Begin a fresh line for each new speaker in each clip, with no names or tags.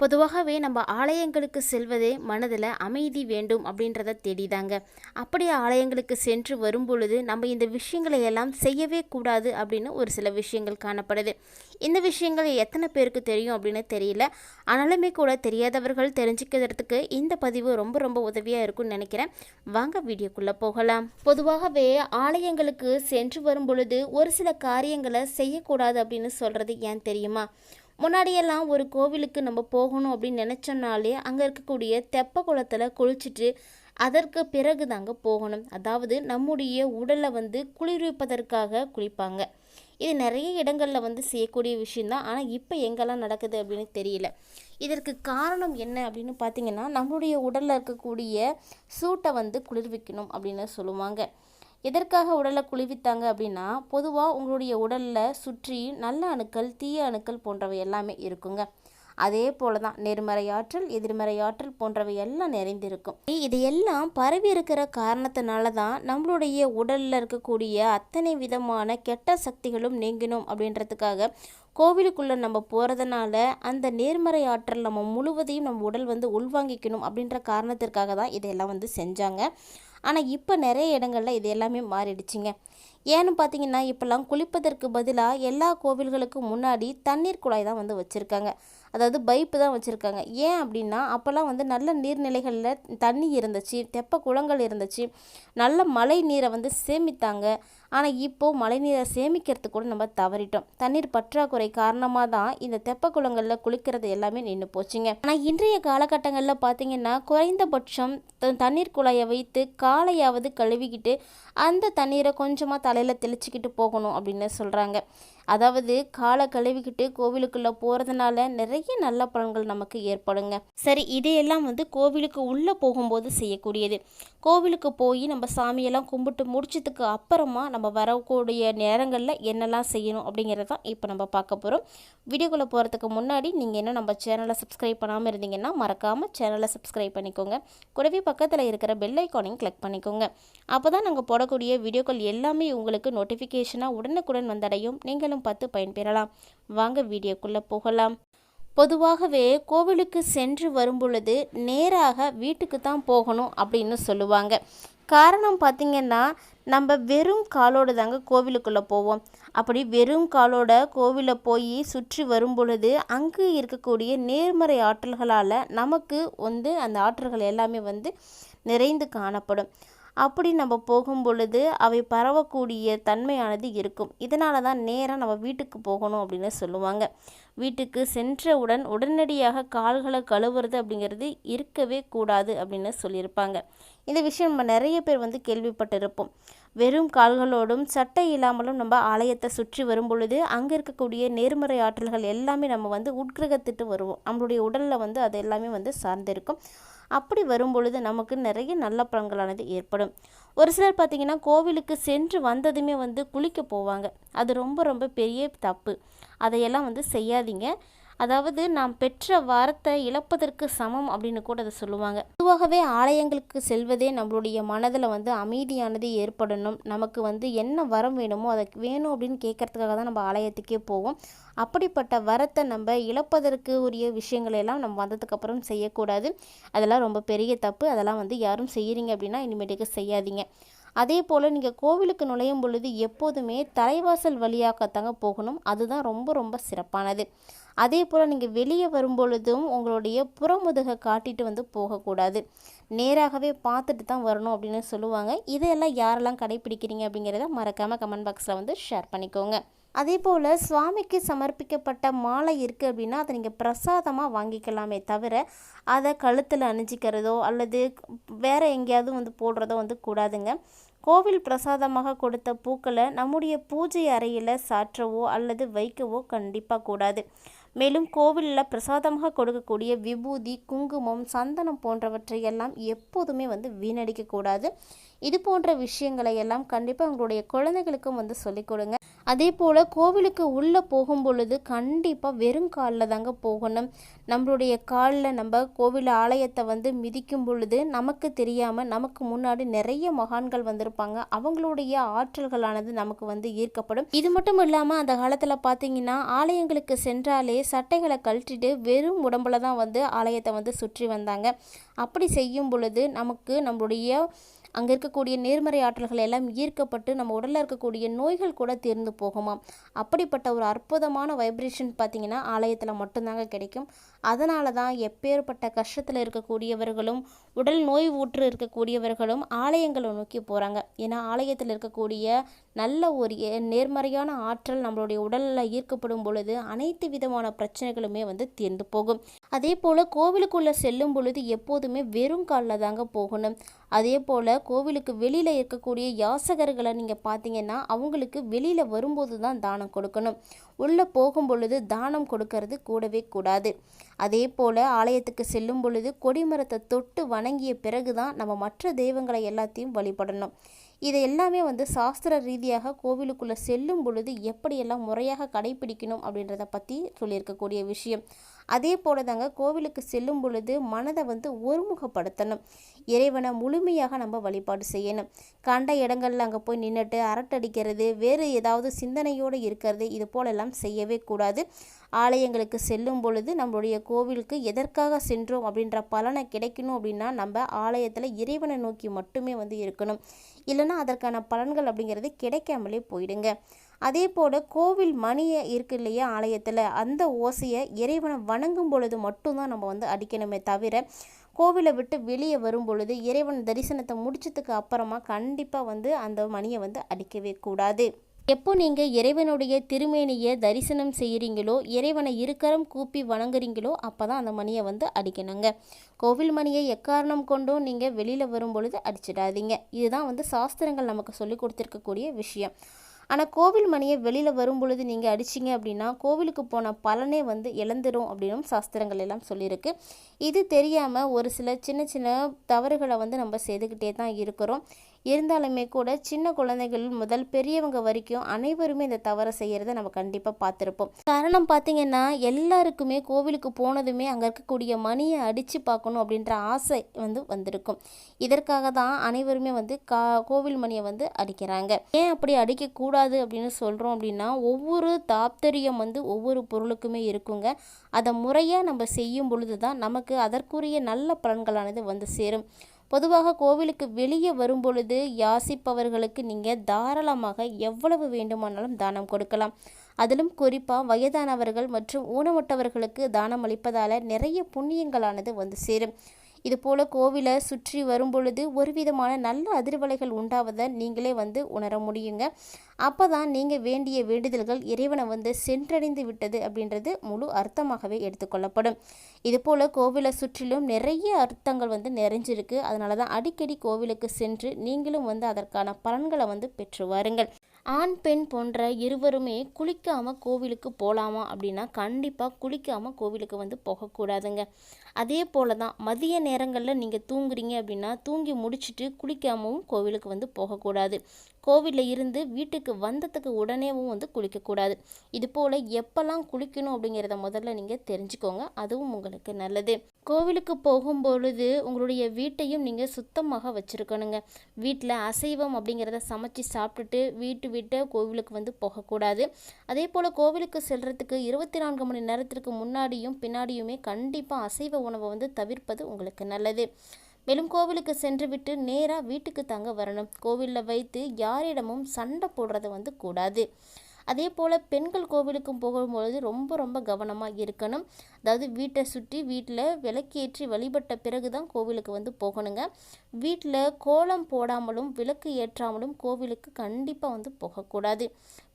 பொதுவாகவே நம்ம ஆலயங்களுக்கு செல்வதே மனதில் அமைதி வேண்டும் அப்படின்றத தேடிதாங்க. அப்படி ஆலயங்களுக்கு சென்று வரும் பொழுது நம்ம இந்த விஷயங்களை எல்லாம் செய்யவே கூடாது அப்படின்னு ஒரு சில விஷயங்கள் காணப்படுது. இந்த விஷயங்கள் எத்தனை பேருக்கு தெரியும் அப்படின்னு தெரியல. ஆனாலுமே கூட தெரியாதவர்கள் தெரிஞ்சுக்கிறதுக்கு இந்த பதிவு ரொம்ப ரொம்ப உதவியாக இருக்கும்னு நினைக்கிறேன். வாங்க வீடியோக்குள்ளே போகலாம். பொதுவாகவே ஆலயங்களுக்கு சென்று வரும் பொழுது ஒரு சில காரியங்களை செய்யக்கூடாது அப்படின்னு சொல்கிறது ஏன் தெரியுமா? முன்னாடியெல்லாம் ஒரு கோவிலுக்கு நம்ம போகணும் அப்படின்னு நினச்சோம்னாலே அங்கே இருக்கக்கூடிய தெப்ப குளத்தில் குளிச்சுட்டு அதற்கு பிறகு தாங்க போகணும். அதாவது நம்முடைய உடலை வந்து குளிர்விப்பதற்காக குளிப்பாங்க. இது நிறைய இடங்களில் வந்து செய்யக்கூடிய விஷயந்தான் ஆனால் இப்போ எங்கெல்லாம் நடக்குது அப்படின்னு தெரியல. இதற்கு காரணம் என்ன அப்படின்னு பார்த்தீங்கன்னா நம்மளுடைய உடலில் இருக்கக்கூடிய சூட்டை வந்து குளிர்விக்கணும் அப்படின்னு சொல்லுவாங்க. எதற்காக உடலை குளிவித்தாங்க அப்படின்னா பொதுவாக உங்களுடைய உடலில் சுற்றி நல்ல அணுக்கள் தீய அணுக்கள் போன்றவை எல்லாமே இருக்குங்க. அதே போல தான் நேர்மறை ஆற்றல் எதிர்மறை ஆற்றல் போன்றவை எல்லாம் நிறைந்திருக்கும். இது எல்லாம் பரவி இருக்கிற காரணத்தினால தான் நம்மளுடைய உடலில் இருக்கக்கூடிய அத்தனை விதமான கெட்ட சக்திகளும் நீங்கினோம் அப்படின்றதுக்காக கோவிலுக்குள்ளே நம்ம போகிறதுனால அந்த நேர்மறை ஆற்றல் நம்ம முழுவதையும் நம்ம உடல் வந்து உள்வாங்கிக்கணும் அப்படின்ற காரணத்திற்காக தான் இதையெல்லாம் வந்து செஞ்சாங்க. ஆனால் இப்போ நிறைய இடங்களில் இது எல்லாமே மாறிடுச்சுங்க. ஏன்னு பார்த்தீங்கன்னா இப்போல்லாம் குளிப்பதற்கு பதிலாக எல்லா கோவில்களுக்கும் முன்னாடி தண்ணீர் குழாய் தான் வந்து வச்சுருக்காங்க. அதாவது பைப்பு தான் வச்சுருக்காங்க. ஏன் அப்படின்னா அப்போல்லாம் வந்து நல்ல நீர்நிலைகளில் தண்ணி இருந்துச்சு தெப்ப குளங்கள் இருந்துச்சு. நல்ல மழை நீரை வந்து சேமித்தாங்க. ஆனால் இப்போது மழை நீரை சேமிக்கிறதுக்கு கூட நம்ம தவறிட்டோம். தண்ணீர் பற்றாக்குறை காரணமாக தான் இந்த தெப்ப குளங்களில் குளிக்கிறது எல்லாமே நின்று போச்சுங்க. ஆனால் இன்றைய காலகட்டங்களில் பார்த்தீங்கன்னா குறைந்தபட்சம் தண்ணீர் குழாயை வைத்து காலையாவது கழுவிக்கிட்டு அந்த தண்ணீரை கொஞ்சமாக தலையில் தெளிச்சிக்கிட்டு போகணும் அப்படின்னு சொல்கிறாங்க அதாவது காலை கழுவிக்கிட்டு கோவிலுக்குள்ளே போகிறதுனால நிறைய நல்ல பலன்கள் நமக்கு ஏற்படுங்க. சரி இதையெல்லாம் வந்து கோவிலுக்கு உள்ளே போகும்போது செய்யக்கூடியது. கோவிலுக்கு போய் நம்ம சாமியெல்லாம் கும்பிட்டு முடிச்சதுக்கு அப்புறமா நம்ம வரக்கூடிய நேரங்களில் என்னெல்லாம் செய்யணும் அப்படிங்கிறது தான் இப்போ நம்ம பார்க்க போகிறோம் வீடியோக்குள்ளே போகிறதுக்கு முன்னாடி நீங்கள் என்ன நம்ம சேனலை சப்ஸ்கிரைப் பண்ணாமல் இருந்தீங்கன்னா மறக்காமல் சேனலை சப்ஸ்கிரைப் பண்ணிக்கோங்க. கூடவே பக்கத்தில் இருக்கிற பெல் ஐக்கானையும் கிளிக் பண்ணிக்கோங்க. அப்போ தான் நாங்கள் போடக்கூடிய வீடியோக்கள் எல்லாமே உங்களுக்கு நோட்டிஃபிகேஷனாக உடனுக்குடன் வந்தடையும். நீங்களும் பார்த்து பயன்பெறலாம். வாங்க வீடியோக்குள்ளே போகலாம். பொதுவாகவே கோவிலுக்கு சென்று வரும்பொழுது நேராக வீட்டுக்கு தான் போகணும் அப்படின்னு சொல்லுவாங்க. காரணம் பார்த்திங்கன்னா நம்ம வெறும் காலோடு தாங்க கோவிலுக்குள்ளே போவோம். அப்படி வெறும் காலோட கோவிலை போய் சுற்றி வரும் பொழுது அங்கு இருக்கக்கூடிய நேர்மறை ஆற்றல்களால் நமக்கு வந்து அந்த ஆற்றல்கள் எல்லாமே வந்து நிறைந்து காணப்படும். அப்படி நம்ம போகும் பொழுது அவை பரவக்கூடிய தன்மையானது இருக்கும். இதனால தான் நேராக நம்ம வீட்டுக்கு போகணும் அப்படின்னு சொல்லுவாங்க. வீட்டுக்கு சென்றவுடன் உடனடியாக கால்களை கழுவுறது அப்படிங்கிறது இருக்கவே கூடாது அப்படின்னு சொல்லியிருப்பாங்க. இந்த விஷயம் நம்ம நிறைய பேர் வந்து கேள்விப்பட்டிருப்போம். வெறும் கால்களோடும் சட்டை இல்லாமலும் நம்ம ஆலயத்தை சுற்றி வரும் பொழுது அங்கே இருக்கக்கூடிய நேர்மறை ஆற்றல்கள் எல்லாமே நம்ம வந்து உட்கிரகத்திட்டு வருவோம். நம்மளுடைய உடலில் வந்து அது எல்லாமே வந்து சார்ந்திருக்கும். அப்படி வரும் பொழுது நமக்கு நிறைய நல்ல பலன்களானது ஏற்படும். ஒரு சிலர் பார்த்திங்கன்னா கோவிலுக்கு சென்று வந்ததுமே வந்து குளிக்க போவாங்க. அது ரொம்ப ரொம்ப பெரிய தப்பு. அதையெல்லாம் வந்து செய்யாதீங்க. அதாவது நாம் பெற்ற வாரத்தை இழப்பதற்கு சமம் அப்படின்னு கூட அதை சொல்லுவாங்க. பொதுவாகவே ஆலயங்களுக்கு செல்வதே நம்மளுடைய மனதில் வந்து அமைதியானது ஏற்படணும். நமக்கு வந்து என்ன வரம் வேணுமோ அதை வேணும் அப்படின்னு கேட்கறதுக்காக தான் நம்ம ஆலயத்துக்கே போவோம். அப்படிப்பட்ட வரத்தை நம்ம இழப்பதற்கு உரிய விஷயங்களை எல்லாம் நம்ம வந்ததுக்கப்புறம் செய்யக்கூடாது. அதெல்லாம் ரொம்ப பெரிய தப்பு. அதெல்லாம் வந்து யாரும் செய்கிறீங்க அப்படின்னா இனிமேட்டுக்கு செய்யாதீங்க. அதே போல் நீங்கள் கோவிலுக்கு நுழையும் பொழுது எப்போதுமே தலைவாசல் வழியாகத்தாங்க போகணும். அதுதான் ரொம்ப ரொம்ப சிறப்பானது. அதே போல் நீங்கள் வெளியே வரும்பொழுதும் உங்களுடைய புறமுதுகை காட்டிட்டு வந்து போகக்கூடாது. நேராகவே பார்த்துட்டு தான் வரணும் அப்படின்னு சொல்லுவாங்க. இதையெல்லாம் யாரெல்லாம் கடைப்பிடிக்கிறீங்க அப்படிங்கிறத மறக்காமல் கமெண்ட் பாக்ஸில் வந்து ஷேர் பண்ணிக்கோங்க. அதே போல் சுவாமிக்கு சமர்ப்பிக்கப்பட்ட மாலை இருக்குது அப்படின்னா அதை நீங்கள் பிரசாதமாக வாங்கிக்கலாமே தவிர அதை கழுத்தில் அணிஞ்சிக்கிறதோ அல்லது வேறு எங்கேயாவது வந்து போடுறதோ வந்து கூடாதுங்க. கோவில் பிரசாதமாக கொடுத்த பூக்களை நம்முடைய பூஜை அறையில் சாற்றவோ அல்லது வைக்கவோ கண்டிப்பாக கூடாது. மேலும் கோவிலில் பிரசாதமாக கொடுக்கக்கூடிய விபூதி குங்குமம் சந்தனம் போன்றவற்றை எல்லாம் எப்போதுமே வந்து வீணடிக்கக்கூடாது. இது போன்ற விஷயங்களை எல்லாம் கண்டிப்பாக உங்களுடைய குழந்தைகளுக்கும் வந்து சொல்லிக் கொடுங்க. அதே போல் கோவிலுக்கு உள்ளே போகும் பொழுது கண்டிப்பாக வெறும் காலில் தாங்க போகணும். நம்மளுடைய காலில் நம்ம கோவில் ஆலயத்தை வந்து மிதிக்கும் பொழுது நமக்கு தெரியாமல் நமக்கு முன்னாடி நிறைய மகான்கள் வந்திருப்பாங்க. அவங்களுடைய ஆற்றல்களானது நமக்கு வந்து ஈர்க்கப்படும். இது மட்டும் இல்லாமல் அந்த காலத்தில் பார்த்தீங்கன்னா ஆலயங்களுக்கு சென்றாலே சட்டைகளை கழட்டிட்டு வெறும் உடம்புல தான் வந்து ஆலயத்தை வந்து சுற்றி வந்தாங்க. அப்படி செய்யும் பொழுது நமக்கு நம்மளுடைய அங்கே இருக்கக்கூடிய நேர்மறை ஆற்றல்கள் எல்லாம் ஈர்க்கப்பட்டு நம்ம உடலில் இருக்கக்கூடிய நோய்கள் கூட தீர்ந்து போகுமாம். அப்படிப்பட்ட ஒரு அற்புதமான வைப்ரேஷன் பார்த்திங்கன்னா ஆலயத்தில் மட்டும்தாங்க கிடைக்கும். அதனால தான் எப்பேற்பட்ட கஷ்டத்தில் இருக்கக்கூடியவர்களும் உடல் நோய் ஊற்று இருக்கக்கூடியவர்களும் ஆலயங்களை நோக்கி போகிறாங்க ஏன்னா ஆலயத்தில் இருக்கக்கூடிய நல்ல ஒரு நேர்மறையான ஆற்றல் நம்மளுடைய உடலில் ஈர்க்கப்படும் பொழுது அனைத்து விதமான பிரச்சனைகளுமே வந்து தீர்ந்து போகும். அதே போல் கோவிலுக்குள்ளே செல்லும் பொழுது எப்போதுமே வெறும் காலில் தாங்க போகணும். அதே போல் கோவிலுக்கு வெளியில் இருக்கக்கூடிய யாசகர்களை நீங்கள் பார்த்தீங்கன்னா அவங்களுக்கு வெளியில் வரும்போது தான் தானம் கொடுக்கணும். உள்ளே போகும் பொழுது தானம் கொடுக்கறது கூடவே கூடாது. அதே போல் ஆலயத்துக்கு செல்லும் பொழுது கொடிமரத்தை தொட்டு வணங்கிய பிறகு தான் நம்ம மற்ற தெய்வங்களை எல்லாத்தையும் வழிபடணும். இதை எல்லாமே வந்து சாஸ்திர ரீதியாக கோவிலுக்குள்ளே செல்லும் பொழுது எப்படியெல்லாம் முறையாக கடைபிடிக்கணும் அப்படின்றத பற்றி சொல்லியிருக்கக்கூடிய விஷயம். அதே போல தாங்க கோவிலுக்கு செல்லும் பொழுது மனதை வந்து ஒருமுகப்படுத்தணும். இறைவனை முழுமையாக நம்ம வழிபாடு செய்யணும். கண்ட இடங்களில் அங்கே போய் நின்றுட்டு அரட்டடிக்கிறது வேறு ஏதாவது சிந்தனையோடு இருக்கிறது இது போலெல்லாம் செய்யவே கூடாது. ஆலயங்களுக்கு செல்லும் பொழுது நம்மளுடைய கோவிலுக்கு எதற்காக சென்றோம் அப்படின்ற பலனை கிடைக்கணும் அப்படின்னா நம்ம ஆலயத்தில் இறைவனை நோக்கி மட்டுமே வந்து இருக்கணும். இல்லைன்னா அதற்கான பலன்கள் அப்படிங்கிறது கிடைக்காமலே போயிடுங்க. அதே போல் கோவில் மணியை இருக்கு இல்லையா ஆலயத்தில் அந்த ஓசையை இறைவனை வணங்கும் பொழுது மட்டும்தான் நம்ம வந்து அடிக்கணுமே தவிர கோவிலை விட்டு வெளியே வரும் பொழுது இறைவன் தரிசனத்தை முடிச்சதுக்கு அப்புறமா கண்டிப்பாக வந்து அந்த மணியை வந்து அடிக்கவே கூடாது. எப்போ நீங்கள் இறைவனுடைய திருமேனியை தரிசனம் செய்கிறீங்களோ இறைவனை இருக்கரம் கூப்பி வணங்குறீங்களோ அப்போ தான் அந்த மணியை வந்து அடிக்கணுங்க. கோவில் மணியை எக்காரணம் கொண்டும் நீங்கள் வெளியில் வரும் பொழுது அடிச்சிடாதீங்க. இதுதான் வந்து சாஸ்திரங்கள் நமக்கு சொல்லி கொடுத்துருக்கக்கூடிய விஷயம். ஆனால் கோவில் மணியை வெளியில் வரும்பொழுது நீங்கள் அடிச்சிங்க அப்படின்னா கோவிலுக்கு போன பலனே வந்து இழந்துடும் அப்படின்னும் சாஸ்திரங்கள் எல்லாம் சொல்லியிருக்கு. இது தெரியாமல் ஒரு சில சின்ன சின்ன தவறுகளை வந்து நம்ம செய்துக்கிட்டே தான் இருக்கிறோம். இருந்தாலுமே கூட சின்ன குழந்தைகள் முதல் பெரியவங்க வரைக்கும் அனைவருமே இந்த தவறை செய்கிறத நம்ம கண்டிப்பாக பார்த்துருப்போம். காரணம் பார்த்தீங்கன்னா எல்லாருக்குமே கோவிலுக்கு போனதுமே அங்கே இருக்கக்கூடிய மணியை அடித்து பார்க்கணும் அப்படின்ற ஆசை வந்து வந்திருக்கும். இதற்காக தான் அனைவருமே வந்து கா கோவில் மணியை வந்து அடிக்கிறாங்க. ஏன் அப்படி அடிக்கக்கூடாது அப்படின்னு சொல்கிறோம் அப்படின்னா ஒவ்வொரு தாப்தரியம் வந்து ஒவ்வொரு பொருளுக்குமே இருக்குங்க. அதை முறையாக நம்ம செய்யும் பொழுது தான் நமக்கு அதற்குரிய நல்ல பலன்களானது வந்து சேரும். பொதுவாக கோவிலுக்கு வெளியே வரும்பொழுது யாசிப்பவர்களுக்கு நீங்கள் தாராளமாக எவ்வளவு வேண்டுமானாலும் தானம் கொடுக்கலாம். அதிலும் குறிப்பாக வயதானவர்கள் மற்றும் ஊனமுட்டவர்களுக்கு தானம் அளிப்பதால் நிறைய புண்ணியங்களானது வந்து சேரும். இதுபோல் கோவிலை சுற்றி வரும்பொழுது ஒரு விதமான நல்ல அதிர்வலைகள் உண்டாவதை நீங்களே வந்து உணர முடியுங்க. அப்போ தான் நீங்கள் வேண்டிய வேண்டுதல்கள் இறைவனை வந்து சென்றடைந்து விட்டது அப்படின்றது முழு அர்த்தமாகவே எடுத்துக்கொள்ளப்படும் இதுபோல் கோவிலை சுற்றிலும் நிறைய அர்த்தங்கள் வந்து நிறைஞ்சிருக்கு. அதனால தான் அடிக்கடி கோவிலுக்கு சென்று நீங்களும் வந்து அதற்கான பலன்களை வந்து பெற்று வாருங்கள். ஆண் பெண் போன்ற இருவருமே குளிக்காமல் கோவிலுக்கு போகலாமா அப்படின்னா கண்டிப்பாக குளிக்காமல் கோவிலுக்கு வந்து போகக்கூடாதுங்க. அதே போல் தான் மதிய நேரங்களில் நீங்கள் தூங்குறீங்க அப்படின்னா தூங்கி முடிச்சுட்டு குளிக்காமவும் கோவிலுக்கு வந்து போகக்கூடாது. கோவிலில் இருந்து வீட்டுக்கு வந்ததுக்கு உடனேவும் வந்து குளிக்கக்கூடாது. இது போல் எப்போல்லாம் குளிக்கணும் அப்படிங்கிறத முதல்ல நீங்கள் தெரிஞ்சுக்கோங்க. அதுவும் உங்களுக்கு நல்லது. கோவிலுக்கு போகும் பொழுது உங்களுடைய வீட்டையும் நீங்கள் சுத்தமாக வச்சுருக்கணுங்க. வீட்டில் அசைவம் அப்படிங்கிறத சமைச்சு சாப்பிட்டுட்டு வீட்டு விட்டு கோவிலுக்கு வந்து போகக்கூடாது. அதே போல் கோவிலுக்கு செல்கிறதுக்கு இருபத்தி நான்கு மணி நேரத்திற்கு முன்னாடியும் பின்னாடியுமே கண்டிப்பாக அசைவ உணவை வந்து தவிர்ப்பது உங்களுக்கு நல்லது. மேலும் கோவிலுக்கு சென்றுவிட்டு நேராக வீட்டுக்கு தங்க வரணும். கோவிலில் வைத்து யாரிடமும் சண்டை போடுறது வந்து கூடாது. அதே போல் பெண்கள் கோவிலுக்கும் போகும்பொழுது ரொம்ப ரொம்ப கவனமாக இருக்கணும். அதாவது வீட்டை சுற்றி வீட்டில் விளக்கேற்றி வழிபட்ட பிறகு தான் கோவிலுக்கு வந்து போகணுங்க. வீட்டில் கோலம் போடாமலும் விளக்கு ஏற்றாமலும் கோவிலுக்கு கண்டிப்பாக வந்து போகக்கூடாது.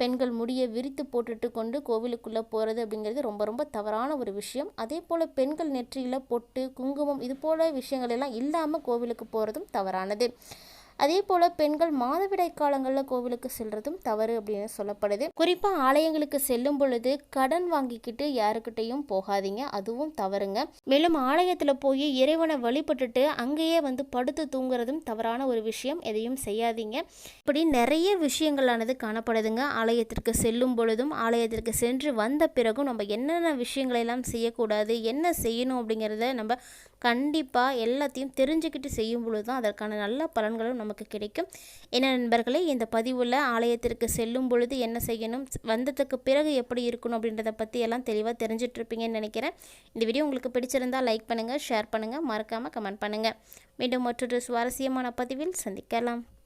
பெண்கள் முடியை விரித்து போட்டுட்டு கொண்டு கோவிலுக்குள்ளே போகிறது அப்படிங்கிறது ரொம்ப ரொம்ப தவறான ஒரு விஷயம். அதே போல் பெண்கள் நெற்றியில் பொட்டு குங்குமம் இது போல் விஷயங்கள் எல்லாம் இல்லாமல் கோவிலுக்கு போகிறதும் தவறானது. அதே போல் பெண்கள் மாதவிடாய் காலங்களில் கோவிலுக்கு செல்றதும் தவறு அப்படின்னு சொல்லப்படுது. குறிப்பாக ஆலயங்களுக்கு செல்லும் பொழுது கடன் வாங்கிக்கிட்டு யாருக்கிட்டையும் போகாதீங்க அதுவும் தவறுங்க. மேலும் ஆலயத்தில் போய் இறைவனை வழிபட்டுட்டு அங்கேயே வந்து படுத்து தூங்குறதும் தவறான ஒரு விஷயம் எதையும் செய்யாதீங்க. இப்படி நிறைய விஷயங்களானது காணப்படுதுங்க. ஆலயத்திற்கு செல்லும் பொழுதும் ஆலயத்திற்கு சென்று வந்த பிறகும் நம்ம என்னென்ன விஷயங்களை எல்லாம் செய்யக்கூடாது என்ன செய்யணும் அப்படிங்கிறத நம்ம கண்டிப்பாக எல்லாத்தையும் தெரிஞ்சுக்கிட்டு செய்யும் பொழுது தான் அதற்கான நல்ல பலன்களும் நமக்கு கிடைக்கும். என்ன நண்பர்களே இந்த பதிவில் ஆலயத்திற்கு செல்லும் பொழுது என்ன செய்யணும்? வந்ததுக்கு பிறகு எப்படி இருக்கணும் அப்படின்றத பற்றி எல்லாம் தெளிவாக தெரிஞ்சிட்ருப்பீங்கன்னு நினைக்கிறேன். இந்த வீடியோ உங்களுக்கு பிடிச்சிருந்தால் லைக் பண்ணுங்கள் ஷேர் பண்ணுங்கள் மறக்காமல் கமெண்ட் பண்ணுங்கள் மீண்டும் மற்றொரு சுவாரஸ்யமான பதிவில் சந்திக்கலாம்.